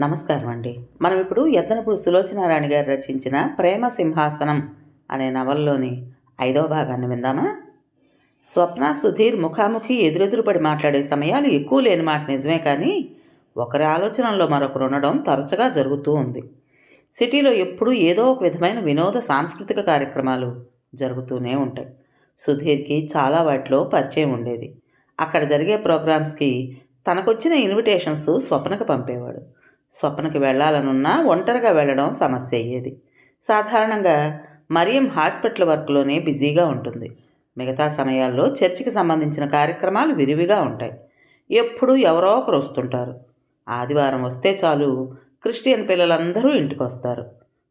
నమస్కారం అండి. మనం ఇప్పుడు ఎద్దనపుడు సులోచనారాయణ గారు రచించిన ప్రేమ సింహాసనం అనే నవల్లోని ఐదవ భాగాన్ని విందామా? స్వప్న సుధీర్ ముఖాముఖి ఎదురెదురుపడి మాట్లాడే సమయాలు ఎక్కువ లేని మాట నిజమే కానీ ఒకరి ఆలోచనలో మరొకరు ఉండడం తరచుగా జరుగుతూ ఉంది. సిటీలో ఎప్పుడూ ఏదో ఒక విధమైన వినోద సాంస్కృతిక కార్యక్రమాలు జరుగుతూనే ఉంటాయి. సుధీర్కి చాలా వాటిలో పరిచయం ఉండేది. అక్కడ జరిగే ప్రోగ్రామ్స్కి తనకొచ్చిన ఇన్విటేషన్స్ స్వప్నకు పంపేవాడు. స్వప్నకి వెళ్ళాలనున్నా ఒంటరిగా వెళ్ళడం సమస్య అయ్యేది. సాధారణంగా మరియం హాస్పిటల్ వర్క్లోనే బిజీగా ఉంటుంది. మిగతా సమయాల్లో చర్చికి సంబంధించిన కార్యక్రమాలు విరివిగా ఉంటాయి. ఎప్పుడూ ఎవరో ఒకరు వస్తుంటారు. ఆదివారం వస్తే చాలు క్రిస్టియన్ పిల్లలందరూ ఇంటికి వస్తారు.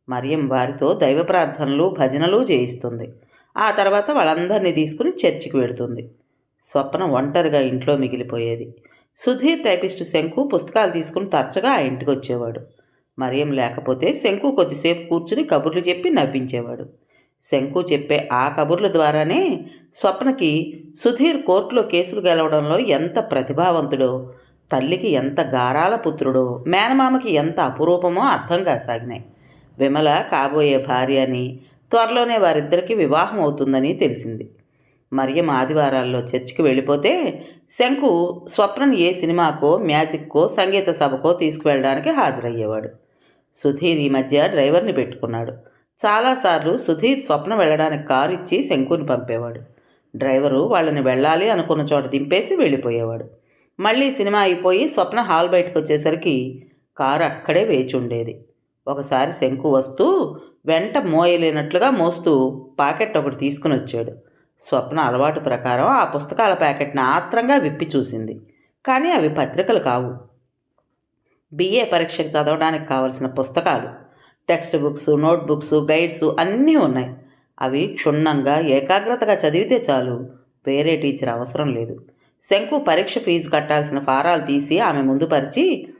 మరియం వారితో దైవ ప్రార్థనలు భజనలు చేయిస్తుంది. ఆ తర్వాత వాళ్ళందరినీ తీసుకుని చర్చికి వెడుతుంది స్వప్న ఒంటరిగా ఇంట్లో మిగిలిపోయేది. సుధీర్ టైపిస్టు శంకు పుస్తకాలు తీసుకుని తరచుగా ఆ ఇంటికి వచ్చేవాడు. మరియం లేకపోతే శంకు కొద్దిసేపు కూర్చుని కబుర్లు చెప్పి నవ్వించేవాడు. శంకు చెప్పే ఆ కబుర్ల ద్వారానే స్వప్నకి సుధీర్ కోర్టులో కేసులు గెలవడంలో ఎంత ప్రతిభావంతుడో తల్లికి ఎంత గారాల పుత్రుడో మేనమామకి ఎంత అపురూపమో అర్థం కాసాగినాయి. విమల కాబోయే భార్య అని త్వరలోనే వారిద్దరికీ వివాహం అవుతుందని తెలిసింది. మరియం ఆదివారాల్లో చర్చికి వెళ్ళిపోతే శంకు స్వప్నను ఏ సినిమాకో మ్యాజిక్కో సంగీత సభకో తీసుకువెళ్ళడానికి హాజరయ్యేవాడు. సుధీర్ ఈ మధ్య డ్రైవర్ని పెట్టుకున్నాడు. చాలాసార్లు సుధీర్ స్వప్న వెళ్ళడానికి కారు ఇచ్చి శంకుని పంపేవాడు. డ్రైవరు వాళ్ళని వెళ్ళాలి అనుకున్న చోట దింపేసి వెళ్ళిపోయేవాడు. మళ్ళీ సినిమా అయిపోయి స్వప్న హాల్ బయటకు వచ్చేసరికి కారు అక్కడే వేచి ఉండేది ఒకసారి శంకు వస్తూ వెంట మోయలేనట్లుగా మోస్తూ పాకెట్ ఒకటి తీసుకుని వచ్చాడు స్వప్న అలవాటు ప్రకారం ఆ పుస్తకాల ప్యాకెట్ని ఆత్రంగా విప్పి చూసింది. కానీ అవి పత్రికలు కావు. బిఏ పరీక్షకు చదవడానికి కావలసిన పుస్తకాలు టెక్స్ట్ బుక్స్ నోట్బుక్స్ గైడ్స్ అన్నీ ఉన్నాయి. అవి క్షుణ్ణంగా ఏకాగ్రతగా చదివితే చాలు. వేరే టీచర్ అవసరం లేదు. శంకు పరీక్ష ఫీజు కట్టాల్సిన ఫారాలు తీసి ఆమె ముందు పరిచి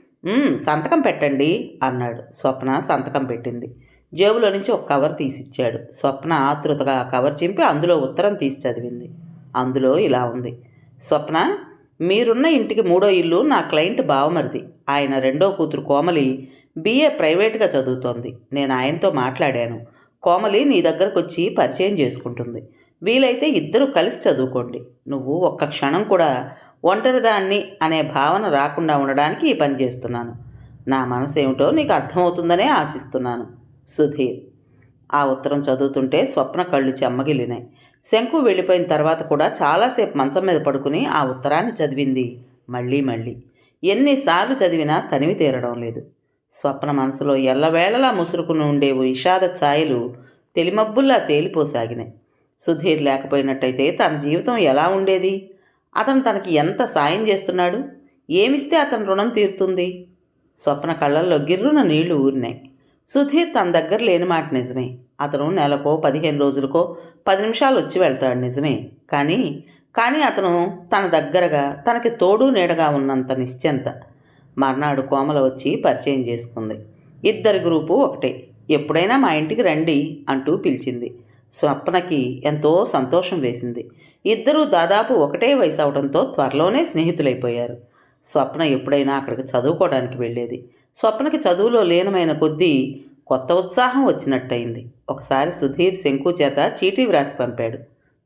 సంతకం పెట్టండి అన్నాడు. స్వప్న సంతకం పెట్టింది. జేబులో నుంచి ఒక కవర్ తీసిచ్చాడు. స్వప్న ఆతృతగా కవర్ చింపి అందులో ఉత్తరం తీసి చదివింది. అందులో ఇలా ఉంది. స్వప్న మీరున్న ఇంటికి మూడో ఇల్లు నా క్లయింట్ బావమరిది. ఆయన రెండో కూతురు కోమలి బీఏ ప్రైవేట్గా చదువుతోంది. నేను ఆయనతో మాట్లాడాను. కోమలి నీ దగ్గరకు వచ్చి పరిచయం చేసుకుంటుంది. వీలైతే ఇద్దరు కలిసి చదువుకోండి. నువ్వు ఒక్క క్షణం కూడా ఒంటరిదాన్ని అనే భావన రాకుండా ఉండడానికి ఈ పని చేస్తున్నాను. నా మనసు ఏమిటో నీకు అర్థమవుతుందనే ఆశిస్తున్నాను. సుధీర్. ఆ ఉత్తరం చదువుతుంటే స్వప్న కళ్ళు చెమ్మగిలినాయి. శంకు వెళ్ళిపోయిన తర్వాత కూడా చాలాసేపు మంచం మీద పడుకుని ఆ ఉత్తరాన్ని చదివింది మళ్ళీ మళ్ళీ. ఎన్నిసార్లు చదివినా తనివి తీరడం లేదు. స్వప్న మనసులో ఎల్లవేళలా ముసురుకుని ఉండే ఓ విషాద ఛాయలు తెలిమబ్బుల్లా తేలిపోసాగినాయి. సుధీర్ లేకపోయినట్టయితే తన జీవితం ఎలా ఉండేది? అతను తనకి ఎంత సాయం చేస్తున్నాడు? ఏమిస్తే అతని రుణం తీరుతుంది? స్వప్న కళ్ళల్లో గిర్రున నీళ్ళు ఊరినాయి. సుధీర్ తన దగ్గర లేని మాట నిజమే. అతను నెలకో పదిహేను రోజులకో పది నిమిషాలు వచ్చి వెళ్తాడు నిజమే. కానీ కానీ అతను తన దగ్గరగా తనకి తోడు నీడగా ఉన్నంత నిశ్చింత. మర్నాడు కోమల వచ్చి పరిచయం చేసుకుంది. ఇద్దరి గ్రూపు ఒకటే. ఎప్పుడైనా మా ఇంటికి రండి అంటూ పిలిచింది. స్వప్నకి ఎంతో సంతోషం వేసింది. ఇద్దరూ దాదాపు ఒకటే వయసు అవడంతో త్వరలోనే స్నేహితులైపోయారు. స్వప్న ఎప్పుడైనా అక్కడికి చదువుకోవడానికి వెళ్ళేది. స్వప్నకి చదువులో లీనమైన కొద్దీ కొత్త ఉత్సాహం వచ్చినట్టయింది. ఒకసారి సుధీర్ శంకు చేత చీటీ వ్రాసి పంపాడు.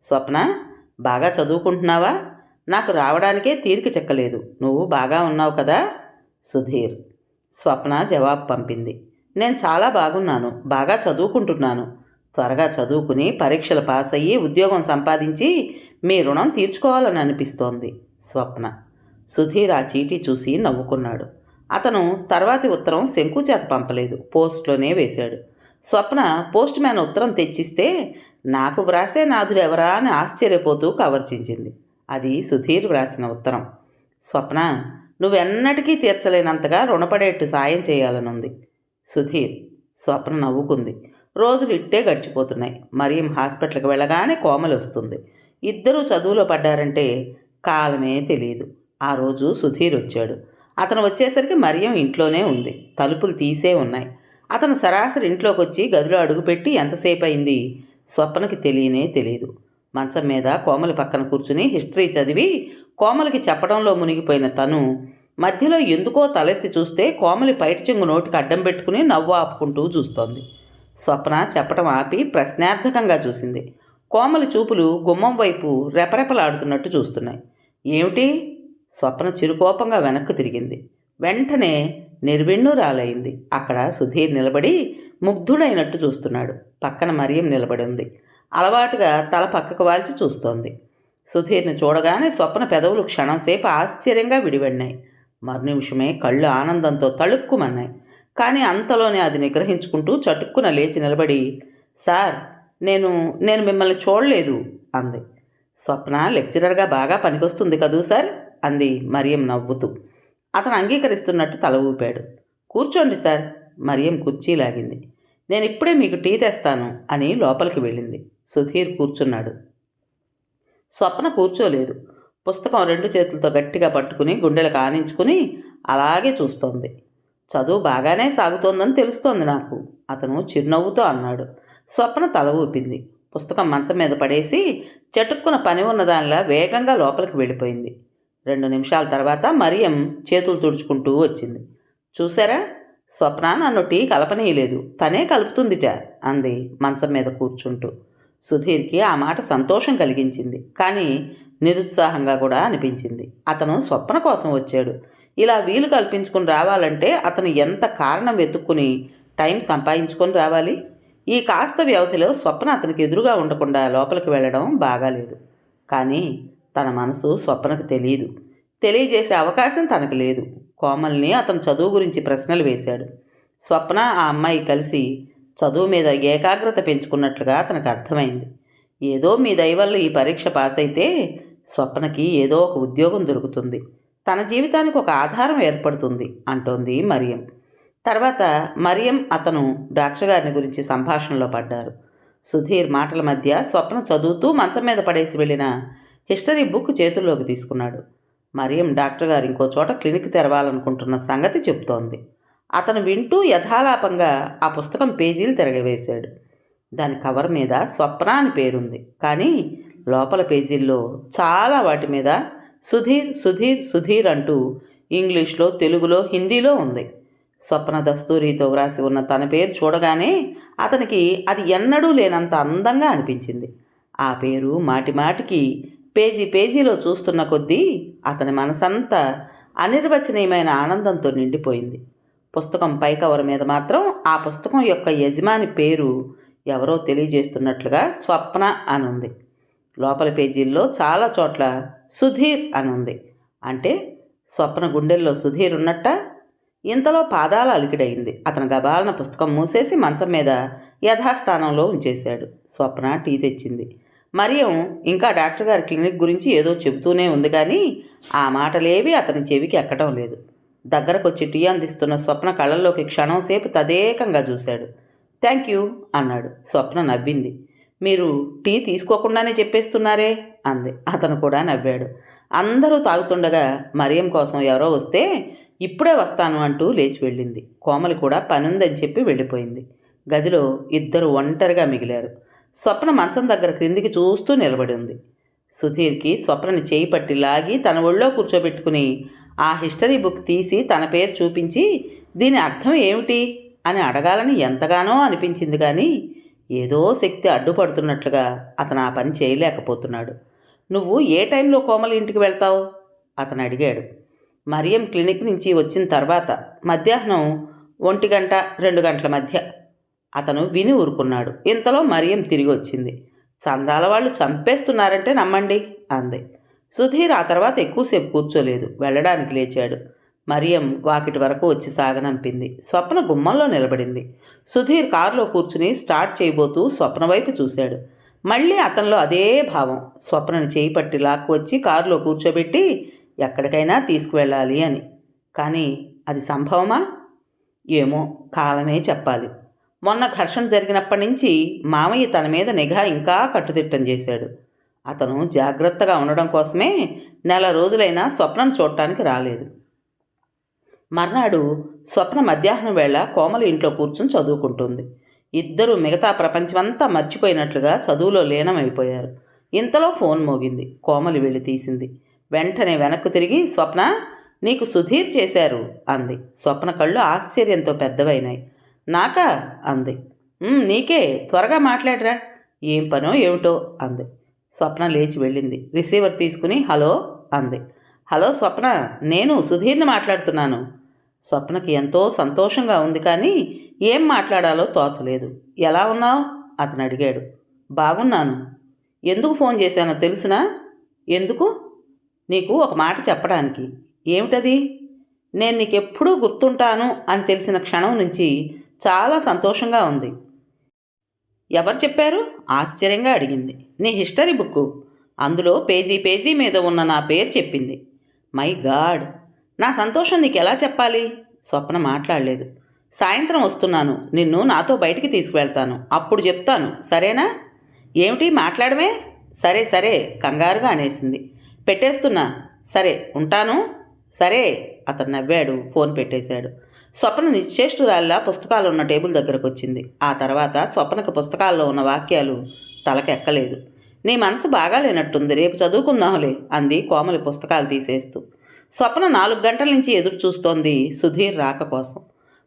స్వప్న బాగా చదువుకుంటున్నావా? నాకు రావడానికే తీరిక చెక్కలేదు. నువ్వు బాగా ఉన్నావు కదా? సుధీర్ స్వప్న జవాబు పంపింది. నేను చాలా బాగున్నాను. బాగా చదువుకుంటున్నాను. త్వరగా చదువుకుని పరీక్షలు పాస్ అయ్యి ఉద్యోగం సంపాదించి మీ రుణం తీర్చుకోవాలని అనిపిస్తోంది. స్వప్న సుధీర్ ఆ చీటీ చూసి నవ్వుకున్నాడు. అతను తర్వాతి ఉత్తరం శంకు చేత పంపలేదు. పోస్ట్లోనే వేశాడు. స్వప్న పోస్ట్ మ్యాన్ ఉత్తరం తెచ్చిస్తే నాకు వ్రాసే నాథుడు ఎవరా? అని ఆశ్చర్యపోతూ కవర్చించింది అది సుధీర్ వ్రాసిన ఉత్తరం. స్వప్న నువ్వెన్నటికీ తీర్చలేనంతగా రుణపడేట్టు సాయం చేయాలనుంది. సుధీర్ స్వప్న నవ్వుకుంది. రోజులు ఇట్టే గడిచిపోతున్నాయి. మరియం హాస్పిటల్కి వెళ్ళగానే కోమలు వస్తుంది ఇద్దరూ చదువులో పడ్డారంటే కాలమే తెలియదు ఆ రోజు సుధీర్ వచ్చాడు. అతను వచ్చేసరికి మరియం ఇంట్లోనే ఉంది. తలుపులు తీసే ఉన్నాయి. అతను సరాసరి ఇంట్లోకి వచ్చి గదిలో అడుగుపెట్టి ఎంతసేపు అయింది స్వప్నకి తెలియనే తెలియదు మంచం మీద కోమలి పక్కన కూర్చుని హిస్టరీ చదివి కోమలికి చెప్పడంలో మునిగిపోయిన తను మధ్యలో ఎందుకో తలెత్తి చూస్తే కోమలి పైట చెంగు నోటికి అడ్డం పెట్టుకుని నవ్వు ఆపుకుంటూ చూస్తోంది. స్వప్న చెప్పటం ఆపి ప్రశ్నార్థకంగా చూసింది. కోమలి చూపులు గుమ్మం వైపు రెపరెపలాడుతున్నట్టు చూస్తున్నాయి. ఏమిటి? స్వప్న చిరుకోపంగా వెనక్కు తిరిగింది. వెంటనే నిర్విణ్ణురాలైంది. అక్కడ సుధీర్ నిలబడి ముగ్ధుడైనట్టు చూస్తున్నాడు. పక్కన మరియం నిలబడి ఉంది అలవాటుగా తల పక్కకు వాల్చి చూస్తోంది. సుధీర్ని చూడగానే స్వప్న పెదవులు క్షణంసేపు ఆశ్చర్యంగా విడివడినాయి మరునిమిషమే కళ్ళు ఆనందంతో తళుక్కుమన్నాయి. కానీ అంతలోనే అది నిగ్రహించుకుంటూ చటుక్కున లేచి నిలబడి సార్ నేను నేను మిమ్మల్ని చూడలేదు అంది. స్వప్న లెక్చరర్గా బాగా పనికొస్తుంది కదూ సార్? అంది మరియం నవ్వుతూ. అతను అంగీకరిస్తున్నట్టు తల ఊపాడు. కూర్చోండి సార్ మరియం కుర్చీ లాగింది. నేను ఇప్పుడే మీకు టీ తెస్తాను అని లోపలికి వెళ్ళింది. సుధీర్ కూర్చున్నాడు. స్వప్న కూర్చోలేదు. పుస్తకం రెండు చేతులతో గట్టిగా పట్టుకుని గుండెలకు ఆనించుకుని అలాగే చూస్తోంది. చదువు బాగానే సాగుతోందని తెలుస్తోంది నాకు అతను చిరునవ్వుతో అన్నాడు. స్వప్న తల ఊపింది. పుస్తకం మంచం మీద పడేసి చటుక్కున పని ఉన్నదానిలా వేగంగా లోపలికి వెళ్ళిపోయింది. రెండు నిమిషాల తర్వాత మరియం చేతులు తుడుచుకుంటూ వచ్చింది. చూసారా? స్వప్న నన్ను టీ కలపనీయలేదు. తనే కలుపుతుందిట అంది మంచం మీద కూర్చుంటూ. సుధీర్కి ఆ మాట సంతోషం కలిగించింది. కానీ నిరుత్సాహంగా కూడా అనిపించింది. అతను స్వప్న కోసం వచ్చాడు. ఇలా వీలు కల్పించుకుని రావాలంటే అతను ఎంత కారణం వెతుక్కుని టైం సంపాదించుకొని రావాలి? ఈ కాస్త వ్యవధిలో స్వప్న అతనికి ఎదురుగా ఉండకుండా లోపలికి వెళ్ళడం బాగాలేదు. కానీ తన మనసు స్వప్నకు తెలియదు తెలియజేసే అవకాశం తనకు లేదు. కోమల్ని అతను చదువు గురించి ప్రశ్నలు వేశాడు. స్వప్న ఆ అమ్మాయి కలిసి చదువు మీద ఏకాగ్రత పెంచుకున్నట్లుగా అతనికి అర్థమైంది. ఏదో మీ దయవల్ల ఈ పరీక్ష పాస్ అయితే స్వప్నకి ఏదో ఒక ఉద్యోగం దొరుకుతుంది. తన జీవితానికి ఒక ఆధారం ఏర్పడుతుంది అంటోంది మరియం. తర్వాత మరియం అతను డాక్టర్ గారిని గురించి సంభాషణలో పడ్డారు. సుధీర్ మాటల మధ్య స్వప్న చదువుతూ మంచం మీద పడేసి వెళ్ళిన హిస్టరీ బుక్ చేతుల్లోకి తీసుకున్నాడు. మరియం డాక్టర్ గారు ఇంకో చోట క్లినిక్ తెరవాలనుకుంటున్న సంగతి చెబుతోంది అతను వింటూ యథాలాపంగా ఆ పుస్తకం పేజీలు తిరగవేశాడు. దాని కవర్ మీద స్వప్న అని పేరుంది. కానీ లోపల పేజీల్లో చాలా వాటి మీద సుధీర్ సుధీర్ సుధీర్ అంటూ ఇంగ్లీష్లో తెలుగులో హిందీలో ఉంది. స్వప్న దస్తూరితో వ్రాసి ఉన్న తన పేరు చూడగానే అతనికి అది ఎన్నడూ లేనంత అందంగా అనిపించింది. ఆ పేరు మాటిమాటికి పేజీ పేజీలో చూస్తున్న కొద్దీ అతని మనసంతా అనిర్వచనీయమైన ఆనందంతో నిండిపోయింది. పుస్తకం పై కవర్ మీద మాత్రం ఆ పుస్తకం యొక్క యజమాని పేరు ఎవరో తెలియజేస్తున్నట్లుగా స్వప్న అనుంది. లోపల పేజీల్లో చాలా చోట్ల సుధీర్ అనుంది. అంటే స్వప్న గుండెల్లో సుధీర్ ఉన్నట్ట ఇంతలో పాదాల అలికిడైంది. అతను గబాలన పుస్తకం మూసేసి మంచం మీద యథాస్థానంలో ఉంచేశాడు. స్వప్న టీ తెచ్చింది. మరియం ఇంకా డాక్టర్ గారి క్లినిక్ గురించి ఏదో చెబుతూనే ఉంది కానీ ఆ మాటలేవి అతని చెవికి ఎక్కడం లేదు. దగ్గరకొచ్చి టీ అందిస్తున్న స్వప్న కళ్ళల్లోకి క్షణం సేపు తదేకంగా చూశాడు. థ్యాంక్ యూ అన్నాడు. స్వప్న నవ్వింది. మీరు టీ తీసుకోకుండానే చెప్పేస్తున్నారే? అంది. అతను కూడా నవ్వాడు. అందరూ తాగుతుండగా మరియం కోసం ఎవరో వస్తే ఇప్పుడే వస్తాను అంటూ లేచి వెళ్ళింది. కోమలి కూడా పనుందని చెప్పి వెళ్ళిపోయింది. గదిలో ఇద్దరు ఒంటరిగా మిగిలారు. స్వప్న మంచం దగ్గర క్రిందికి చూస్తూ నిలబడి ఉంది సుధీర్కి స్వప్నని చేయి పట్టి లాగి తన ఒళ్ళో కూర్చోబెట్టుకుని ఆ హిస్టరీ బుక్ తీసి తన పేరు చూపించి దీని అర్థం ఏమిటి? అని అడగాలని ఎంతగానో అనిపించింది కానీ ఏదో శక్తి అడ్డుపడుతున్నట్లుగా అతను ఆ పని చేయలేకపోతున్నాడు. నువ్వు ఏ టైంలో కోమలి ఇంటికి వెళ్తావు? అతను అడిగాడు. మరియం క్లినిక్ నుంచి వచ్చిన తర్వాత మధ్యాహ్నం ఒంటి గంట రెండు గంటల మధ్య. అతను విని ఊరుకున్నాడు. ఇంతలో మరియం తిరిగి వచ్చింది. చందాల వాళ్ళు చంపేస్తున్నారంటే నమ్మండి అంది. సుధీర్ ఆ తర్వాత ఎక్కువసేపు కూర్చోలేదు. వెళ్ళడానికి లేచాడు. మరియం వాకిటి వరకు వచ్చి సాగనంపింది. స్వప్న గుమ్మంలో నిలబడింది. సుధీర్ కారులో కూర్చుని స్టార్ట్ చేయబోతూ స్వప్న వైపు చూశాడు. మళ్ళీ అతనిలో అదే భావం. స్వప్నని చేయి పట్టి లాక్కు వచ్చి కారులో కూర్చోబెట్టి ఎక్కడికైనా తీసుకువెళ్ళాలి అని. కానీ అది సంభవమా? ఏమో కాలమే చెప్పాలి. మొన్న ఘర్షణ జరిగినప్పటి నుంచి మామయ్య తన మీద నిఘా ఇంకా కట్టుదిట్టం చేశాడు. అతను జాగ్రత్తగా ఉండడం కోసమే నెల రోజులైనా స్వప్నం చూడటానికి రాలేదు. మర్నాడు స్వప్న మధ్యాహ్నం వేళ కోమలి ఇంట్లో కూర్చుని చదువుకుంటుంది. ఇద్దరు మిగతా ప్రపంచమంతా మర్చిపోయినట్లుగా చదువులో లీనమైపోయారు. ఇంతలో ఫోన్ మోగింది. కోమలి వెళ్ళి తీసింది. వెంటనే వెనక్కు తిరిగి స్వప్న నీకు సుధీర్ చేశారు అంది. స్వప్న కళ్ళు ఆశ్చర్యంతో పెద్దవైనాయి. నాకా? అంది. నీకే. త్వరగా మాట్లాడరా. ఏం పనో ఏమిటో? అంది. స్వప్న లేచి వెళ్ళింది. రిసీవర్ తీసుకుని హలో? అంది. హలో స్వప్న నేను సుధీర్ని మాట్లాడుతున్నాను. స్వప్నకి ఎంతో సంతోషంగా ఉంది కానీ ఏం మాట్లాడాలో తోచలేదు. ఎలా ఉన్నావు? అతను అడిగాడు. బాగున్నాను. ఎందుకు ఫోన్ చేశానో తెలుసునా? ఎందుకు? నీకు ఒక మాట చెప్పడానికి. ఏమిటది? నేను నీకెప్పుడూ గుర్తుంటాను అని తెలిసిన క్షణం నుంచి చాలా సంతోషంగా ఉంది. ఎవరు చెప్పారు? ఆశ్చర్యంగా అడిగింది. నీ హిస్టరీ బుక్కు. అందులో పేజీ పేజీ మీద ఉన్న నా పేరు చెప్పింది. My god! నా సంతోషం నీకు ఎలా చెప్పాలి? స్వప్న మాట్లాడలేదు. సాయంత్రం వస్తున్నాను. నిన్ను నాతో బయటికి తీసుకువెళ్తాను. అప్పుడు చెప్తాను. సరేనా? ఏమిటి మాట్లాడమే? సరే సరే కంగారుగా అనేసింది. పెట్టేస్తున్నా. సరే ఉంటాను. సరే అతను నవ్వాడు. ఫోన్ పెట్టేశాడు. స్వప్న నిశ్చేష్టురాల్లా పుస్తకాలు ఉన్న టేబుల్ దగ్గరకు వచ్చింది ఆ తర్వాత స్వప్నకు పుస్తకాల్లో ఉన్న వాక్యాలు తలకెక్కలేదు. నీ మనసు బాగాలేనట్టుంది రేపు చదువుకుందాంలే అంది కోమలి పుస్తకాలు తీసేస్తూ. స్వప్న నాలుగు గంటల నుంచి ఎదురు చూస్తోంది సుధీర్ రాక కోసం.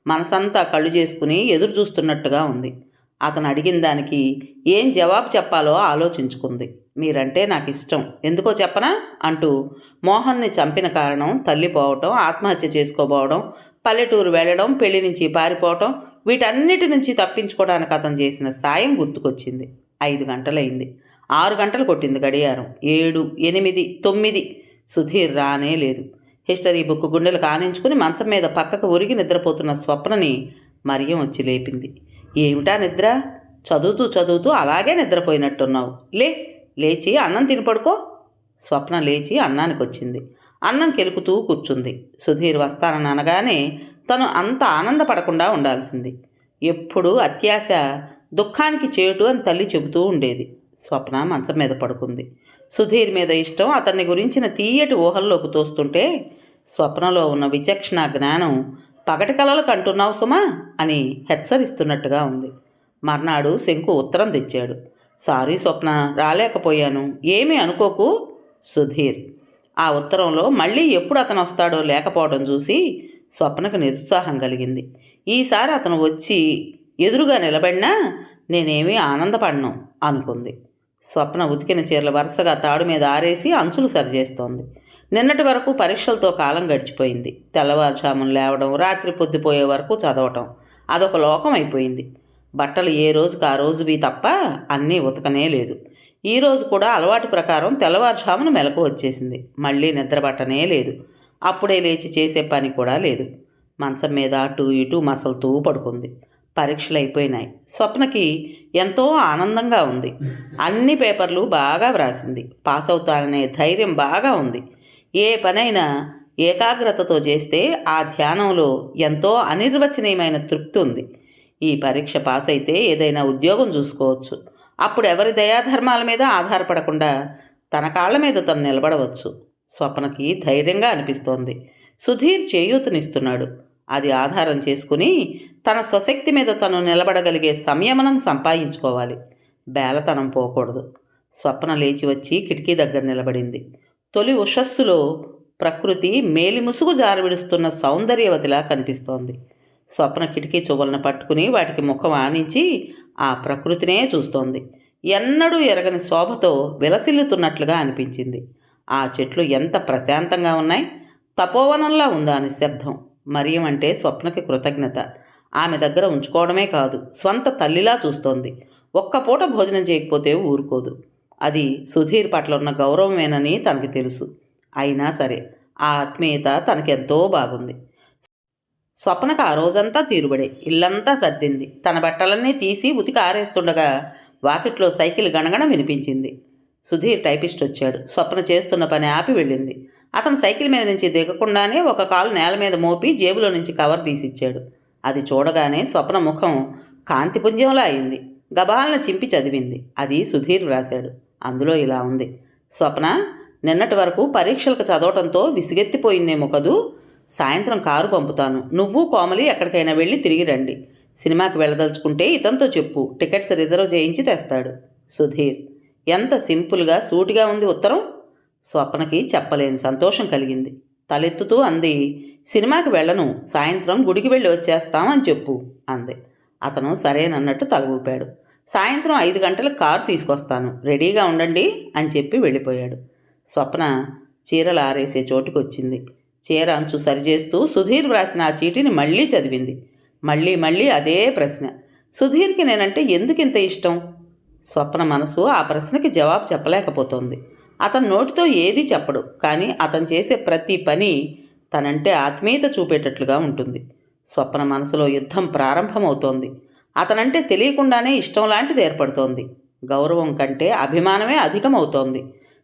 మనసంతా కళ్ళు చేసుకుని ఎదురు చూస్తున్నట్టుగా ఉంది. అతను అడిగిన దానికి ఏం జవాబు చెప్పాలో ఆలోచించుకుంది. మీరంటే నాకు ఇష్టం ఎందుకో చెప్పనా? అంటూ మోహన్ని చంపిన కారణం తల్లిపోవటం ఆత్మహత్య చేసుకోబోవడం పల్లెటూరు వెళ్ళడం పెళ్ళి నుంచి పారిపోవటం వీటన్నిటి నుంచి తప్పించుకోవడానికి అతను చేసిన సాయం గుర్తుకొచ్చింది. ఐదు గంటలైంది. ఆరు గంటలు కొట్టింది గడియారం. ఏడు ఎనిమిది తొమ్మిది. సుధీర్ రానే లేదు. హిస్టరీ బుక్ గుండెలు కానించుకుని మంచం మీద పక్కకు ఉరిగి నిద్రపోతున్న స్వప్నని మరియం వచ్చి లేపింది. ఏమిటా నిద్ర? చదువుతూ చదువుతూ అలాగే నిద్రపోయినట్టున్నావు. లే లేచి అన్నం తిని పడుకో స్వప్న లేచి అన్నానికి వచ్చింది అన్నం కెలుకుతూ కూర్చుంది. సుధీర్ వస్తానని అనగానే తను అంత ఆనందపడకుండా ఉండాల్సింది. ఎప్పుడూ అత్యాశ దుఃఖానికి చేటు అని తల్లి చెబుతూ ఉండేది. స్వప్న మంచం మీద పడుకుంది. సుధీర్ మీద ఇష్టం అతన్ని గురించిన తీయటి ఊహల్లోకి తోస్తుంటే స్వప్నలో ఉన్న విచక్షణ జ్ఞానం పగటి కలలు కంటున్నావు సుమా అని హెచ్చరిస్తున్నట్టుగా ఉంది. మర్నాడు శంకు ఉత్తరం తెచ్చాడు. సారీ స్వప్న రాలేకపోయాను. ఏమీ అనుకోకు సుధీర్. ఆ ఉత్తరంలో మళ్ళీ ఎప్పుడు అతను వస్తాడో లేకపోవడం చూసి స్వప్నకు నిరుత్సాహం కలిగింది. ఈసారి అతను వచ్చి ఎదురుగా నిలబడినా నేనేమీ ఆనందపడను అనుకుంది. స్వప్న ఉతికిన చీరలు వరుసగా తాడు మీద ఆరేసి అంచులు సరిచేస్తోంది. నిన్నటి వరకు పరీక్షలతో కాలం గడిచిపోయింది. తెల్లవారుజామున లేవడం రాత్రి పొద్దుపోయే వరకు చదవటం అదొక లోకం అయిపోయింది. బట్టలు ఏ రోజుకి ఆ రోజువి తప్ప అన్నీ ఉతకనే లేదు. ఈరోజు కూడా అలవాటు ప్రకారం తెల్లవారుజామున మెలకు వచ్చేసింది. మళ్ళీ నిద్రపట్టనే లేదు. అప్పుడే లేచి చేసే పని కూడా లేదు. మంచం మీద అటు ఇటు మసలుతూ పడుకుంది. పరీక్షలు అయిపోయినాయి. స్వప్నకి ఎంతో ఆనందంగా ఉంది. అన్ని పేపర్లు బాగా వ్రాసింది. పాస్ అవుతాననే ధైర్యం బాగా ఉంది. ఏ పనైనా ఏకాగ్రతతో చేస్తే ఆ ధ్యానంలో ఎంతో అనిర్వచనీయమైన తృప్తి ఉంది. ఈ పరీక్ష పాస్ అయితే ఏదైనా ఉద్యోగం చూసుకోవచ్చు. అప్పుడు ఎవరి దయాధర్మాల మీద ఆధారపడకుండా తన కాళ్ళ మీద తను నిలబడవచ్చు. స్వప్నకి ధైర్యంగా అనిపిస్తోంది. సుధీర్ చేయూతనిస్తున్నాడు. అది ఆధారం చేసుకుని తన స్వశక్తి మీద తను నిలబడగలిగే సంయమనం సంపాదించుకోవాలి. బేలతనం పోకూడదు. స్వప్న లేచి వచ్చి కిటికీ దగ్గర నిలబడింది. తొలి ఉషస్సులో ప్రకృతి మేలిముసుగు జారవిడుస్తున్న సౌందర్యవతిలా కనిపిస్తోంది. స్వప్న కిటికీ చువ్వలను పట్టుకుని వాటికి ముఖం ఆనించి ఆ ప్రకృతినే చూస్తోంది. ఎన్నడూ ఎరగని శోభతో విలసిల్లుతున్నట్లుగా అనిపించింది. ఆ చెట్లు ఎంత ప్రశాంతంగా ఉన్నాయి. తపోవనంలా ఉందా నిశ్శబ్దం మరియం అంటే స్వప్నకి కృతజ్ఞత. ఆమె దగ్గర ఉంచుకోవడమే కాదు స్వంత తల్లిలా చూస్తోంది. ఒక్క పూట భోజనం చేయకపోతే ఊరుకోదు. అది సుధీర్ పట్ల ఉన్న గౌరవమేనని తనకి తెలుసు. అయినా సరే ఆ ఆత్మీయత తనకెంతో బాగుంది. స్వప్నకు ఆ రోజంతా తీరుబడే ఇల్లంతా సర్దింది. తన బట్టలన్నీ తీసి ఉతికి ఆరేస్తుండగా వాకిట్లో సైకిల్ గణగణ వినిపించింది. సుధీర్ టైపిస్ట్ వచ్చాడు. స్వప్న చేస్తున్న పని ఆపి వెళ్ళింది. అతను సైకిల్ మీద నుంచి దిగకుండానే ఒక కాలు నేల మీద మోపి జేబులో నుంచి కవర్ తీసిచ్చాడు. అది చూడగానే స్వప్న ముఖం కాంతిపుంజంలా అయింది. గబాలను చింపి చదివింది. అది సుధీర్ రాశాడు అందులో ఇలా ఉంది. స్వప్న నిన్నటి వరకు పరీక్షలకు చదవటంతో విసిగెత్తిపోయిందేమో కదూ? సాయంత్రం కారు పంపుతాను. నువ్వు కోమలి ఎక్కడికైనా వెళ్ళి తిరిగి రండి. సినిమాకి వెళ్ళదలుచుకుంటే ఇతనితో చెప్పు. టికెట్స్ రిజర్వ్ చేయించి తెస్తాడు. సుధీర్. ఎంత సింపుల్గా సూటిగా ఉంది ఉత్తరం? స్వప్నకి చెప్పలేని సంతోషం కలిగింది. తలెత్తుతూ అంది సినిమాకి వెళ్ళను. సాయంత్రం గుడికి వెళ్ళి వచ్చేస్తాం అని చెప్పు అంది. అతను సరేనన్నట్టు తల ఊపాడు సాయంత్రం ఐదు గంటలకు కారు తీసుకొస్తాను. రెడీగా ఉండండి అని చెప్పి వెళ్ళిపోయాడు. స్వప్న చీరలు ఆరేసే చోటుకొచ్చింది. చీర అంచు సరిచేస్తూ సుధీర్ వ్రాసిన ఆ చీటిని మళ్ళీ చదివింది. మళ్ళీ మళ్ళీ అదే ప్రశ్న. సుధీర్కి నేనంటే ఎందుకు ఇంత ఇష్టం? స్వప్న మనసు ఆ ప్రశ్నకి జవాబు చెప్పలేకపోతోంది. అతని నోటితో ఏదీ చెప్పడు కానీ అతను చేసే ప్రతి పని తనంటే ఆత్మీయత చూపేటట్లుగా ఉంటుంది. స్వప్న మనసులో యుద్ధం ప్రారంభమవుతోంది. అతనంటే తెలియకుండానే ఇష్టం లాంటిది ఏర్పడుతోంది. గౌరవం కంటే అభిమానమే అధికమవుతోంది.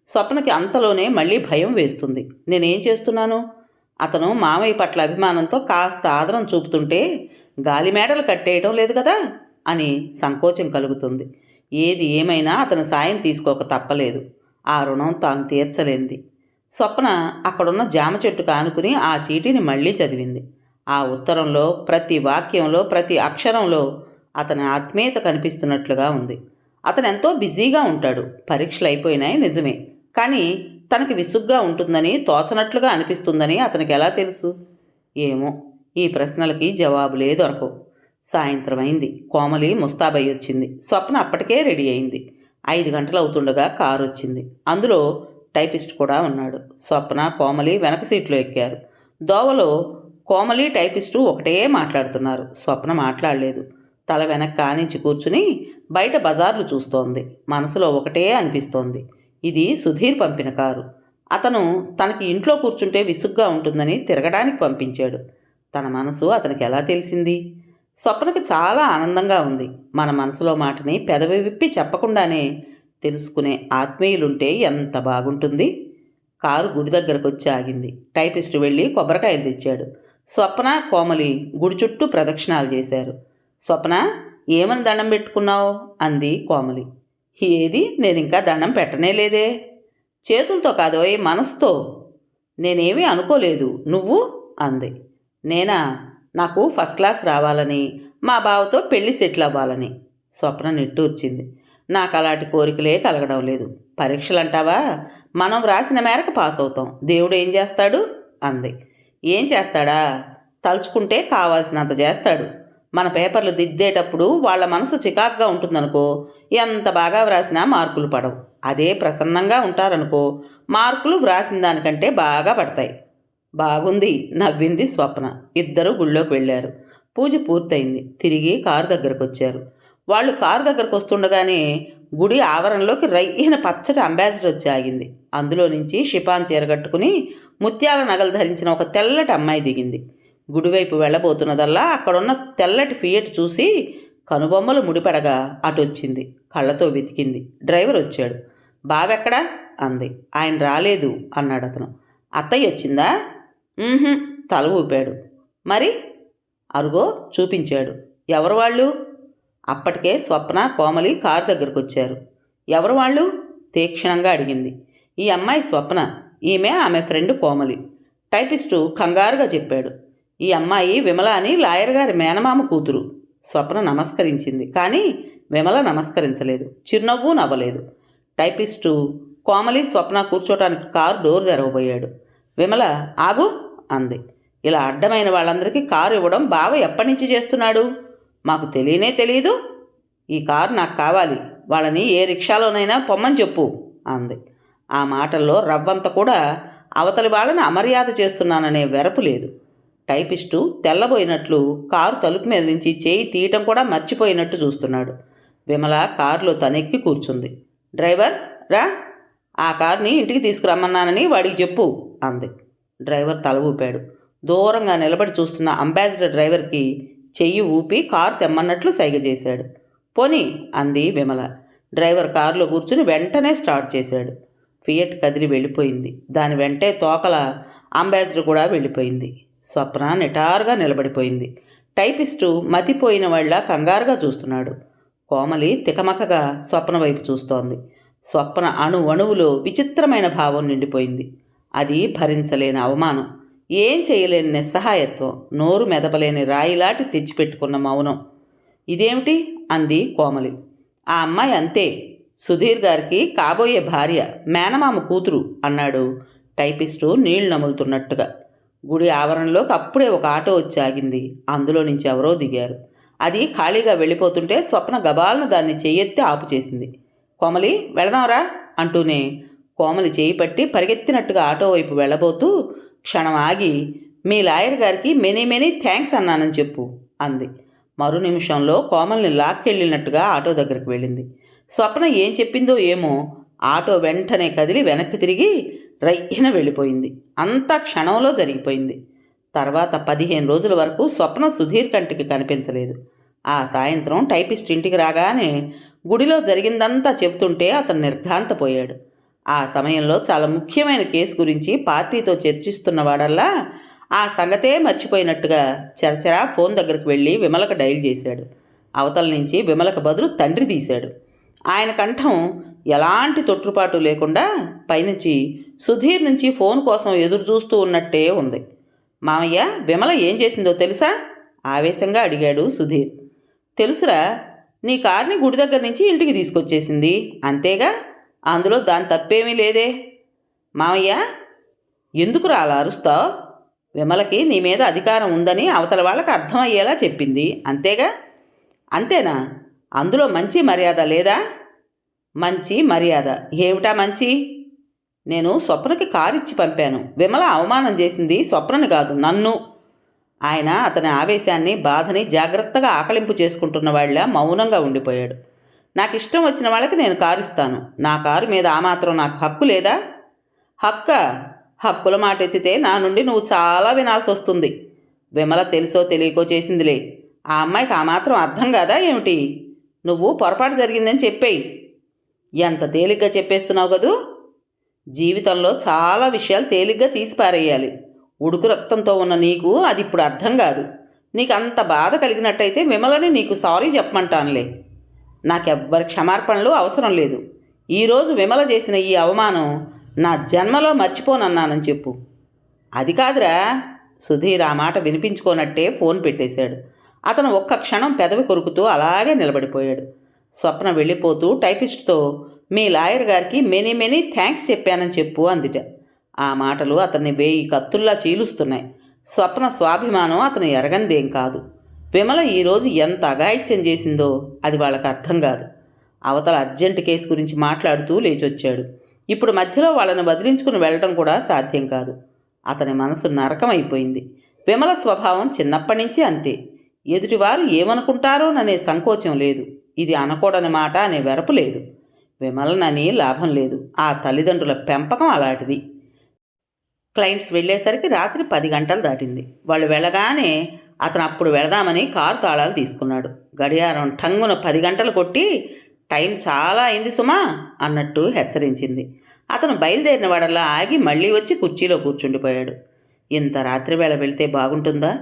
స్వప్నకి అంతలోనే మళ్ళీ భయం వేస్తుంది. నేనేం చేస్తున్నాను? అతను మామయ్య పట్ల అభిమానంతో కాస్త ఆదరం చూపుతుంటే గాలి మేడలు కట్టేయడం లేదు కదా? అని సంకోచం కలుగుతుంది. ఏది ఏమైనా అతని సాయం తీసుకోక తప్పలేదు. ఆ రుణం తాను తీర్చలేనిది. స్వప్న అక్కడున్న జామ చెట్టు కానుకుని ఆ చీటీని మళ్ళీ చదివింది. ఆ ఉత్తరంలో ప్రతి వాక్యంలో ప్రతి అక్షరంలో అతని ఆత్మీయత కనిపిస్తున్నట్లుగా ఉంది. అతను ఎంతో బిజీగా ఉంటాడు. పరీక్షలు అయిపోయినాయి నిజమే. కానీ తనకి విసుగ్గా ఉంటుందని తోచనట్లుగా అనిపిస్తుందని అతనికి ఎలా తెలుసు? ఏమో ఈ ప్రశ్నలకి జవాబులే దొరకవు. సాయంత్రం అయింది కోమలి ముస్తాబయ్య వచ్చింది స్వప్న అప్పటికే రెడీ అయింది. ఐదు గంటలు అవుతుండగా కారు వచ్చింది అందులో టైపిస్ట్ కూడా ఉన్నాడు. స్వప్న కోమలి వెనక సీట్లో ఎక్కారు. దోవలో కోమలి టైపిస్టు ఒకటే మాట్లాడుతున్నారు. స్వప్న మాట్లాడలేదు. తల వెనక కానించి కూర్చుని బయట బజార్లు చూస్తోంది. మనసులో ఒకటే అనిపిస్తోంది. ఇది సుధీర్ పంపిన కారు. అతను తనకి ఇంట్లో కూర్చుంటే విసుగ్గా ఉంటుందని తిరగడానికి పంపించాడు. తన మనసు అతనికి ఎలా తెలిసింది? స్వప్నకి చాలా ఆనందంగా ఉంది. మన మనసులో మాటని పెదవి విప్పి చెప్పకుండానే తెలుసుకునే ఆత్మీయులుంటే ఎంత బాగుంటుంది? కారు గుడి దగ్గరకు వచ్చి ఆగింది. టైపిస్ట్ వెళ్ళి కొబ్బరికాయలు తెచ్చాడు. స్వప్న కోమలి గుడి చుట్టూ ప్రదక్షిణాలు చేశారు. స్వప్న ఏమని దండం పెట్టుకున్నావు? అంది కోమలి. ఏది? నేను ఇంకా దండం పెట్టనే లేదే. చేతులతో కాదోయ్ మనసుతో. నేనేమీ అనుకోలేదు. నువ్వు? అంది. నేనా? నాకు ఫస్ట్ క్లాస్ రావాలని మా బావతో పెళ్ళి సెటిల్ అవ్వాలని స్వప్న నిట్టూర్చింది. నాకు అలాంటి కోరికలే కలగడం లేదు. పరీక్షలు అంటావా మనం వ్రాసిన మేరకు పాస్ అవుతాం దేవుడు ఏం చేస్తాడు? అంది. ఏం చేస్తాడా? తలుచుకుంటే కావాల్సినంత చేస్తాడు. మన పేపర్లు దిద్దేటప్పుడు వాళ్ళ మనసు చికాకుగా ఉంటుందనుకో ఎంత బాగా వ్రాసినా మార్కులు పడవు. అదే ప్రసన్నంగా ఉంటారనుకో మార్కులు వ్రాసిన దానికంటే బాగా పడతాయి. బాగుంది నవ్వింది స్వప్న. ఇద్దరు గుళ్ళోకి వెళ్ళారు. పూజ పూర్తయింది. తిరిగి కారు దగ్గరకు వచ్చారు వాళ్ళు కారు దగ్గరకు వస్తుండగానే గుడి ఆవరణలోకి రయ్యన పచ్చటి అంబాసిడర్ వచ్చి ఆగింది. అందులో నుంచి షిపాన్ చీర కట్టుకుని ముత్యాల నగలు ధరించిన ఒక తెల్లటి అమ్మాయి దిగింది. గుడివైపు వెళ్ళబోతున్నదల్లా అక్కడున్న తెల్లటి ఫియట్ చూసి కనుబొమ్మలు ముడిపడగా అటు వచ్చింది కళ్ళతో వెతికింది. డ్రైవర్ వచ్చాడు. బావెక్కడా? అంది. ఆయన రాలేదు అన్నాడు అతను. అత్తయ్య వచ్చిందా? తల ఊపాడు. మరి? అరుగో చూపించాడు. ఎవరు వాళ్ళు? అప్పటికే స్వప్న కోమలి కారు దగ్గరకు వచ్చారు ఎవరు వాళ్ళు? తీక్షణంగా అడిగింది. ఈ అమ్మాయి స్వప్న. ఈమె ఆమె ఫ్రెండ్ కోమలి. టైపిస్టు కంగారుగా చెప్పాడు. ఈ అమ్మాయి విమల అని లాయర్ గారి మేనమామ కూతురు. స్వప్న నమస్కరించింది. కానీ విమల నమస్కరించలేదు. చిరునవ్వు నవ్వలేదు. టైపిస్టు కోమలి స్వప్న కూర్చోటానికి కారు డోర్ తెరవబోయాడు. విమల ఆగు అంది. ఇలా అడ్డమైన వాళ్ళందరికీ కారు ఇవ్వడం బావ ఎప్పటి నుంచి చేస్తున్నాడు? మాకు తెలియనే తెలియదు ఈ కారు నాకు కావాలి. వాళ్ళని ఏ రిక్షాలోనైనా పొమ్మని చెప్పు అంది. ఆ మాటల్లో రవ్వంత కూడా అవతలి వాళ్ళని అమర్యాద చేస్తున్నాననే వెరపు లేదు. టైపిస్టు తెల్లబోయినట్లు కారు తలుపు మీద నుంచి చేయి తీయటం కూడా మర్చిపోయినట్టు చూస్తున్నాడు. విమల కారులో తనెక్కి కూర్చుంది. డ్రైవర్ రా. ఆ కార్ని ఇంటికి తీసుకురమ్మన్నానని వాడికి చెప్పు అంది. డ్రైవర్ తల ఊపాడు. దూరంగా నిలబడి చూస్తున్న అంబాసిడర్ డ్రైవర్కి చెయ్యి ఊపి కారు తెమ్మన్నట్లు సైగ చేశాడు. పోనీ అంది విమల. డ్రైవర్ కారులో కూర్చుని వెంటనే స్టార్ట్ చేశాడు. ఫియట్ కదిలి వెళ్ళిపోయింది. దాని వెంటే తోకల అంబాసిడర్ కూడా వెళ్ళిపోయింది. స్వప్న నిటారుగా నిలబడిపోయింది. టైపిస్టు మతిపోయిన వాళ్ళ కంగారుగా చూస్తున్నాడు. కోమలి తికమకగా స్వప్న వైపు చూస్తోంది. స్వప్న అణు అణువులో విచిత్రమైన భావం నిండిపోయింది. అది భరించలేని అవమానం. ఏం చేయలేని నిస్సహాయత్వం. నోరు మెదపలేని రాయిలాటి తెచ్చిపెట్టుకున్న మౌనం. ఇదేమిటి? అంది కోమలి. ఆ అమ్మాయి అంతే. సుధీర్ గారికి కాబోయే భార్య మేనమామ కూతురు అన్నాడు టైపిస్టు నీళ్ళు నములుతున్నట్టుగా. గుడి ఆవరణలోకి అప్పుడే ఒక ఆటో వచ్చి ఆగింది. అందులో నుంచి ఎవరో దిగారు. అది ఖాళీగా వెళ్ళిపోతుంటే స్వప్న గబాలను దాన్ని చెయ్యెత్తి ఆపు చేసింది. కోమలి వెళదాంరా అంటూనే కోమలి చేయి పట్టి పరిగెత్తినట్టుగా ఆటో వైపు వెళ్ళబోతూ క్షణం ఆగి మీ లాయర్ గారికి మెనీ మెనీ థ్యాంక్స్ అన్నానని చెప్పు అంది. మరు నిమిషంలో కోమల్ని లాక్కెళ్ళినట్టుగా ఆటో దగ్గరికి వెళ్ళింది. స్వప్న ఏం చెప్పిందో ఏమో ఆటో వెంటనే కదిలి వెనక్కి తిరిగి రయ్యన వెళ్ళిపోయింది. అంతా క్షణంలో జరిగిపోయింది. తర్వాత పదిహేను రోజుల వరకు స్వప్న సుధీర్ కంటికి కనిపించలేదు. ఆ సాయంత్రం టైపిస్ట్ ఇంటికి రాగానే గుడిలో జరిగిందంతా చెబుతుంటే అతను నిర్ఘాంతపోయాడు. ఆ సమయంలో చాలా ముఖ్యమైన కేసు గురించి పార్టీతో చర్చిస్తున్నవాడల్లా ఆ సంగతే మర్చిపోయినట్టుగా చరచరా ఫోన్ దగ్గరికి వెళ్ళి విమలకు డైల్ చేశాడు. అవతల నుంచి విమలకు బదులు తండ్రి తీశాడు. ఆయన కంఠం ఎలాంటి తొట్టుపాటు లేకుండా పైనుంచి సుధీర్ నుంచి ఫోన్ కోసం ఎదురు చూస్తూ ఉన్నట్టే ఉంది. మామయ్య విమల ఏం చేసిందో తెలుసా? ఆవేశంగా అడిగాడు సుధీర్. తెలుసురా నీ కార్ని గుడి దగ్గర నుంచి ఇంటికి తీసుకొచ్చేసింది. అంతేగా? అందులో దాని తప్పేమీ లేదే. మామయ్య ఎందుకు అలా అరుస్తావు? విమలకి నీ మీద అధికారం ఉందని అవతల వాళ్ళకి అర్థమయ్యేలా చెప్పింది. అంతేగా? అంతేనా? అందులో మంచి మర్యాద లేదా? మంచి మర్యాద. ఏమిటా మంచి? నేను స్వప్నకి కారు ఇచ్చి పంపాను. విమల అవమానం చేసింది స్వప్నని కాదు నన్ను. ఆయన అతని ఆవేశాన్ని బాధని జాగ్రత్తగా ఆకలింపు చేసుకుంటున్న వాళ్ళ మౌనంగా ఉండిపోయాడు. నాకు ఇష్టం వచ్చిన వాళ్ళకి నేను కారు ఇస్తాను నా కారు మీద ఆ మాత్రం నాకు హక్కు లేదా? హక్క? హక్కుల మాట ఎత్తితే నా నుండి నువ్వు చాలా వినాల్సి వస్తుంది. విమల తెలుసో తెలియకో చేసిందిలే. ఆ అమ్మాయికి ఆ మాత్రం అర్థం కాదా ఏమిటి? నువ్వు పొరపాటు జరిగిందని చెప్పేయి. ఎంత తేలిగ్గా చెప్పేస్తున్నావు కదూ? జీవితంలో చాలా విషయాలు తేలిగ్గా తీసిపారేయాలి ఉడుకు రక్తంతో ఉన్న నీకు అది ఇప్పుడు అర్థం కాదు. నీకు అంత బాధ కలిగినట్టయితే మిమ్మల్ని నీకు సారీ చెప్పమంటానులే. నాకెవ్వరి క్షమార్పణలు అవసరం లేదు. ఈరోజు విమల చేసిన ఈ అవమానం నా జన్మలో మర్చిపోనన్నానని చెప్పు. అది కాదురా. సుధీర్ ఆ మాట వినిపించుకోనట్టే ఫోన్ పెట్టేశాడు. అతను ఒక్క క్షణం పెదవి కొరుకుతూ అలాగే నిలబడిపోయాడు. స్వప్న వెళ్ళిపోతూ టైపిస్ట్తో మీ లాయర్ గారికి మెనీ మెనీ థ్యాంక్స్ చెప్పానని చెప్పు అందిట. ఆ మాటలు అతన్ని వేయి కత్తుల్లా చీలుస్తున్నాయి. స్వప్న స్వాభిమానం అతను ఎరగందేం కాదు. విమల ఈరోజు ఎంత అగాయిత్యం చేసిందో అది వాళ్ళకి అర్థం కాదు. అవతల అర్జెంట్ కేసు గురించి మాట్లాడుతూ లేచొచ్చాడు. ఇప్పుడు మధ్యలో వాళ్ళని వదిలించుకుని వెళ్ళడం కూడా సాధ్యం కాదు. అతని మనసు నరకమైపోయింది. విమల స్వభావం చిన్నప్పటి నుంచి అంతే. ఎదుటివారు ఏమనుకుంటారోననే సంకోచం లేదు. ఇది అనకూడని మాట అనే వెరపు లేదు. విమలనని లాభం లేదు. ఆ తల్లిదండ్రుల పెంపకం అలాంటిది. క్లయింట్స్ వెళ్ళేసరికి రాత్రి పది గంటలు దాటింది. వాళ్ళు వెళ్ళగానే అతను అప్పుడు వెళదామని కారు తాళాలు తీసుకున్నాడు. గడియారం టంగున పది గంటలు కొట్టి టైం చాలా అయింది సుమా అన్నట్టు హెచ్చరించింది. అతను బయలుదేరిన వాడల్లా ఆగి మళ్ళీ వచ్చి కుర్చీలో కూర్చుండిపోయాడు. ఇంత రాత్రి వేళ వెళితే బాగుంటుందా?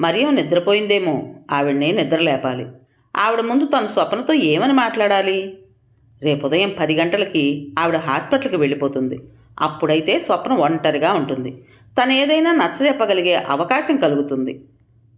మరియు నిద్రపోయిందేమో? ఆవిడ్ని నిద్రలేపాలి. ఆవిడ ముందు తన స్వప్నతో ఏమని మాట్లాడాలి? రేపు ఉదయం పది గంటలకి ఆవిడ హాస్పిటల్కి వెళ్ళిపోతుంది. అప్పుడైతే స్వప్న ఒంటరిగా ఉంటుంది. తను ఏదైనా నచ్చజెప్పగలిగే అవకాశం కలుగుతుంది.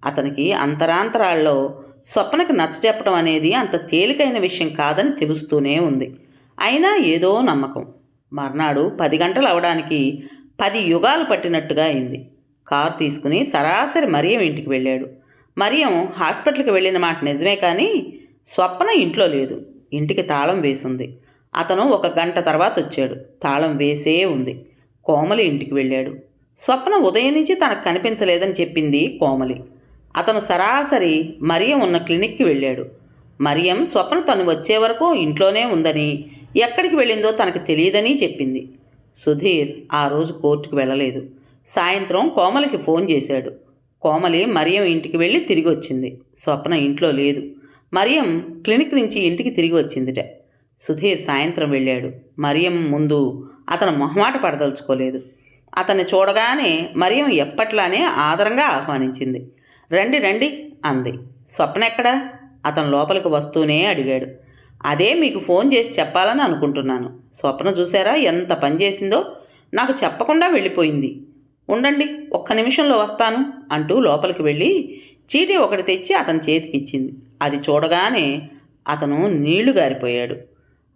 అతనికి అంతరాంతరాల్లో స్వప్నకి నచ్చజెప్పడం అనేది అంత తేలికైన విషయం కాదని తెలుస్తూనే ఉంది. అయినా ఏదో నమ్మకం. మర్నాడు పది గంటలు అవడానికి పది యుగాలు పట్టినట్టుగా అయింది. కారు తీసుకుని సరాసరి మరియం ఇంటికి వెళ్ళాడు. మరియం హాస్పిటల్కి వెళ్ళిన మాట నిజమే కానీ స్వప్న ఇంట్లో లేదు. ఇంటికి తాళం వేసింది. అతను ఒక గంట తర్వాత వచ్చాడు. తాళం వేసే ఉంది. కోమలి ఇంటికి వెళ్ళాడు. స్వప్న ఉదయం నుంచి తనకు కనిపించలేదని చెప్పింది కోమలి. అతను సరాసరి మరియం ఉన్న క్లినిక్కి వెళ్ళాడు. మరియం స్వప్న తను వచ్చే వరకు ఇంట్లోనే ఉందని ఎక్కడికి వెళ్ళిందో తనకు తెలియదని చెప్పింది. సుధీర్ ఆ రోజు కోర్టుకు వెళ్ళలేదు. సాయంత్రం కోమలికి ఫోన్ చేశాడు. కోమలి మరియం ఇంటికి వెళ్ళి తిరిగి వచ్చింది స్వప్న ఇంట్లో లేదు. మరియం క్లినిక్ నుంచి ఇంటికి తిరిగి వచ్చిందిట సుధీర్ సాయంత్రం వెళ్ళాడు. మరియం ముందు అతను మొహమాట పడదలుచుకోలేదు. అతన్ని చూడగానే మరియం ఎప్పట్లానే ఆదరంగా ఆహ్వానించింది. రండి రండి అంది. స్వప్న ఎక్కడా? అతను లోపలికి వస్తూనే అడిగాడు. అదే మీకు ఫోన్ చేసి చెప్పాలని అనుకుంటున్నాను. స్వప్న చూసారా ఎంత పని చేసిందో? నాకు చెప్పకుండా వెళ్ళిపోయింది. ఉండండి ఒక్క నిమిషంలో వస్తాను అంటూ లోపలికి వెళ్ళి చీటీ ఒకటి తెచ్చి అతని చేతికిచ్చింది అది చూడగానే అతను నీళ్ళు గారిపోయాడు.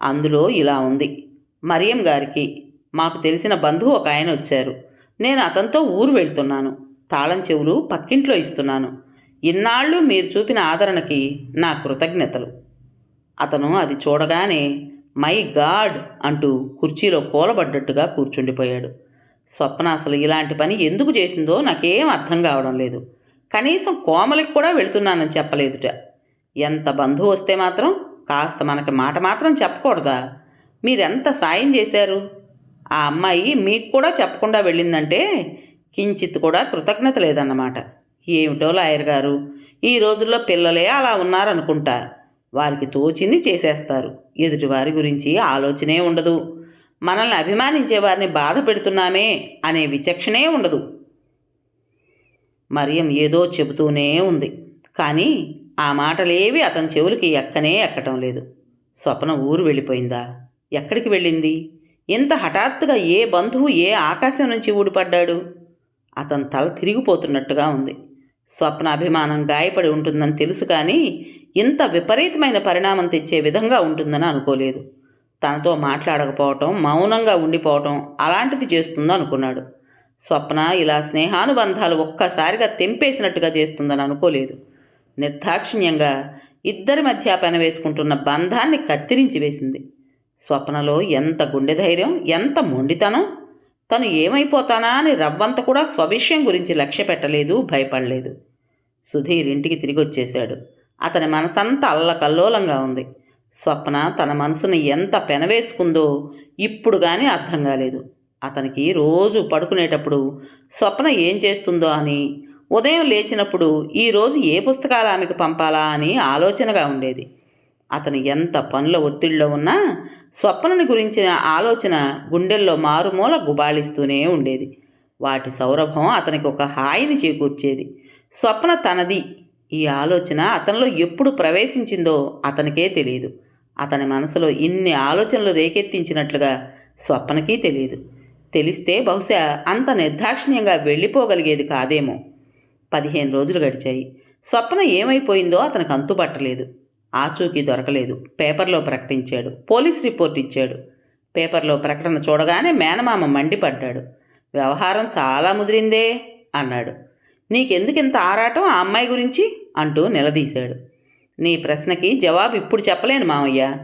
అందులో ఇలా ఉంది. మరియం గారికి మాకు తెలిసిన బంధువు ఒక ఆయన వచ్చారు. నేను అతనితో ఊరు వెళ్తున్నాను. తాళం చెవులు పక్కింట్లో ఇస్తున్నాను. ఇన్నాళ్ళు మీరు చూపిన ఆదరణకి నా కృతజ్ఞతలు. అతను అది చూడగానే మై గాడ్ అంటూ కుర్చీలో కూలబడ్డట్టుగా కూర్చుండిపోయాడు. స్వప్న అసలు ఇలాంటి పని ఎందుకు చేసిందో నాకేం అర్థం కావడం లేదు. కనీసం కోమలికి కూడా వెళుతున్నానని చెప్పలేదుట. ఎంత బంధువు వస్తే మాత్రం కాస్త మనకి మాట మాత్రం చెప్పకూడదా? మీరెంత సాయం చేశారు? ఆ అమ్మాయి మీకు కూడా చెప్పకుండా వెళ్ళిందంటే కించిత్ కూడా కృతజ్ఞత లేదన్నమాట. ఏమిటో లాయర్ గారు ఈ రోజుల్లో పిల్లలే అలా ఉన్నారనుకుంటా. వారికి తోచింది చేసేస్తారు. ఎదుటివారి గురించి ఆలోచనే ఉండదు. మనల్ని అభిమానించే వారిని బాధ పెడుతున్నామే అనే విచక్షణే ఉండదు. మరియం ఏదో చెబుతూనే ఉంది. కానీ ఆ మాటలేవి అతని చెవులకి ఎక్కనే ఎక్కటం లేదు. స్వప్న ఊరు వెళ్ళిపోయిందా? ఎక్కడికి వెళ్ళింది? ఇంత హఠాత్తుగా ఏ బంధువు ఏ ఆకాశం నుంచి ఊడిపడ్డాడు? అతని తల తిరిగిపోతున్నట్టుగా ఉంది. స్వప్న అభిమానం గాయపడి ఉంటుందని తెలుసు కానీ ఇంత విపరీతమైన పరిణామం తెచ్చే విధంగా ఉంటుందని అనుకోలేదు. తనతో మాట్లాడకపోవటం మౌనంగా ఉండిపోవటం అలాంటిది చేస్తుందనుకున్నాడు. స్వప్న ఇలా స్నేహానుబంధాలు ఒక్కసారిగా తెంపేసినట్టుగా చేస్తుందని అనుకోలేదు. నిర్దాక్షిణ్యంగా ఇద్దరి మధ్య పెనవేసుకుంటున్న బంధాన్ని కత్తిరించి వేసింది. స్వప్నలో ఎంత గుండె ధైర్యం ఎంత మొండితనం? తను ఏమైపోతానా అని రవ్వంత కూడా స్వవిషయం గురించి లక్ష్య పెట్టలేదు భయపడలేదు. సుధీర్ ఇంటికి తిరిగి వచ్చేశాడు అతని మనసంతా అల్లకల్లోలంగా ఉంది. స్వప్న తన మనసును ఎంత పెనవేసుకుందో ఇప్పుడు కానీ అర్థం కాలేదు. అతనికి రోజు పడుకునేటప్పుడు స్వప్న ఏం చేస్తుందో అని ఉదయం లేచినప్పుడు ఈరోజు ఏ పుస్తకాలు ఆమెకు పంపాలా అని ఆలోచనగా ఉండేది. అతను ఎంత పనుల ఒత్తిడిలో ఉన్నా స్వప్నని గురించిన ఆలోచన గుండెల్లో మారుమూల గుబాళిస్తూనే ఉండేది. వాటి సౌరభం అతనికి ఒక హాయిని చేకూర్చేది. స్వప్న తనది ఈ ఆలోచన అతనిలో ఎప్పుడు ప్రవేశించిందో అతనికే తెలియదు. అతని మనసులో ఇన్ని ఆలోచనలు రేకెత్తించినట్లుగా స్వప్నకి తెలియదు. తెలిస్తే బహుశా అంత నిర్దాక్షిణ్యంగా వెళ్ళిపోగలిగేది కాదేమో. పదిహేను రోజులు గడిచాయి. స్వప్న ఏమైపోయిందో అతనికి అంతుపట్టలేదు ఆచూకీ దొరకలేదు. పేపర్లో ప్రకటించాడు. పోలీస్ రిపోర్ట్ ఇచ్చాడు. పేపర్లో ప్రకటన చూడగానే మేనమామ మండిపడ్డాడు. వ్యవహారం చాలా ముదిరిందే అన్నాడు. నీకెందుకు ఇంత ఆరాటం ఆ అమ్మాయి గురించి? అంటూ నిలదీశాడు. నీ ప్రశ్నకి జవాబు ఇప్పుడు చెప్పలేను మామయ్య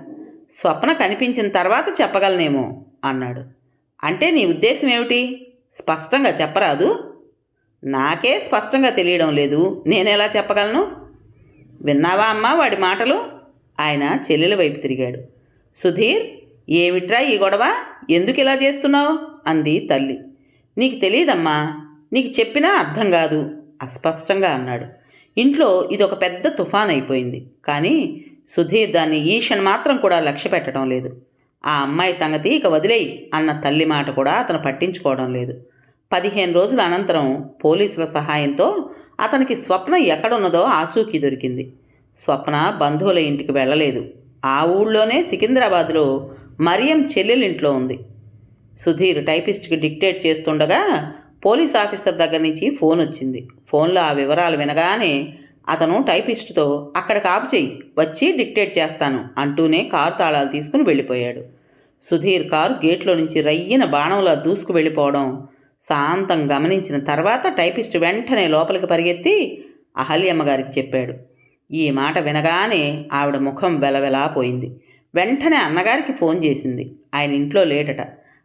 స్వప్న కనిపించిన తర్వాత చెప్పగలనేమో అన్నాడు. అంటే నీ ఉద్దేశం ఏమిటి? స్పష్టంగా చెప్పరాదు. నాకే స్పష్టంగా తెలియడం లేదు. నేనెలా చెప్పగలను? విన్నావా అమ్మా వాడి మాటలు? ఆయన చెల్లెల వైపు తిరిగాడు. సుధీర్ ఏమిట్రా ఈ గొడవ? ఎందుకు ఇలా చేస్తున్నావు? అంది తల్లి. నీకు తెలియదమ్మా. నీకు చెప్పినా అర్థం కాదు. అస్పష్టంగా అన్నాడు. ఇంట్లో ఇదొక పెద్ద తుఫాన్ అయిపోయింది కానీ సుధీర్ దాన్ని ఈషన్ మాత్రం కూడా లక్ష్య పెట్టడం లేదు. ఆ అమ్మాయి సంగతి ఇక వదిలేయి అన్న తల్లి మాట కూడా అతను పట్టించుకోవడం లేదు. పదిహేను రోజుల అనంతరం పోలీసుల సహాయంతో అతనికి స్వప్న ఎక్కడున్నదో ఆచూకీ దొరికింది. స్వప్న బంధువుల ఇంటికి వెళ్ళలేదు. ఆ ఊళ్ళోనే సికింద్రాబాద్లో మరియం చెల్లెలింట్లో ఉంది. సుధీర్ టైపిస్ట్కి డిక్టేట్ చేస్తుండగా పోలీస్ ఆఫీసర్ దగ్గర నుంచి ఫోన్ వచ్చింది. ఫోన్లో ఆ వివరాలు వినగానే అతను టైపిస్ట్తో అక్కడ కాపు చెయ్యి వచ్చి డిక్టేట్ చేస్తాను అంటూనే కారు తాళాలు తీసుకుని వెళ్ళిపోయాడు. సుధీర్ కారు గేట్లో నుంచి రయ్యిన బాణంలా దూసుకు వెళ్ళిపోవడం శాంతం గమనించిన తర్వాత టైపిస్ట్ వెంటనే లోపలికి పరిగెత్తి అహల్యమ్మ గారికి చెప్పాడు. ఈ మాట వినగానే ఆవిడ ముఖం వెలవెలా పోయింది. వెంటనే అన్నగారికి ఫోన్ చేసింది. ఆయన ఇంట్లో లేటట.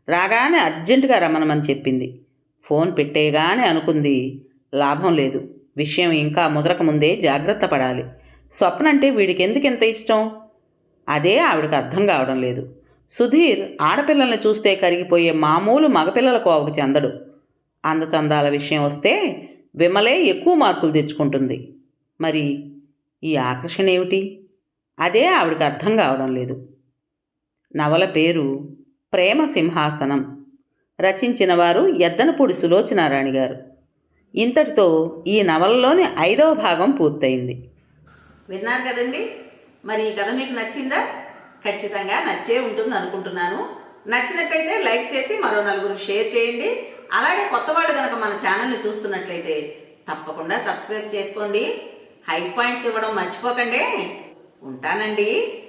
రాగానే అర్జెంటుగా రమ్మనమని చెప్పింది. ఫోన్ పెట్టేయగానే అనుకుంది. లాభం లేదు. విషయం ఇంకా ముదరక ముందే జాగ్రత్త పడాలి. స్వప్న అంటే వీడికి ఎందుకు ఎంత ఇష్టం? అదే ఆవిడకి అర్థం కావడం లేదు. సుధీర్ ఆడపిల్లల్ని చూస్తే కరిగిపోయే మామూలు మగపిల్లల కోవకు చెందడు. అందచందాల విషయం వస్తే విమలే ఎక్కువ మార్కులు తెచ్చుకుంటుంది. మరి ఈ ఆకర్షణ ఏమిటి అదే ఆవిడకి అర్థం కావడం లేదు. నవల పేరు ప్రేమ సింహాసనం. రచించిన వారు ఎద్దనపూడి సులోచనారాణి గారు. ఇంతటితో ఈ నవలలోని ఐదవ భాగం పూర్తయింది. విన్నారు కదండి? మరి ఈ కథ మీకు నచ్చిందా? ఖచ్చితంగా నచ్చే ఉంటుంది అనుకుంటున్నాను. నచ్చినట్టయితే లైక్ చేసి మరో నలుగురు షేర్ చేయండి. అలాగే కొత్త వాళ్ళు కనుక మన ఛానల్ని చూస్తున్నట్లయితే తప్పకుండా సబ్స్క్రైబ్ చేసుకోండి. హై పాయింట్స్ ఇవ్వడం మర్చిపోకండి. ఉంటానండి.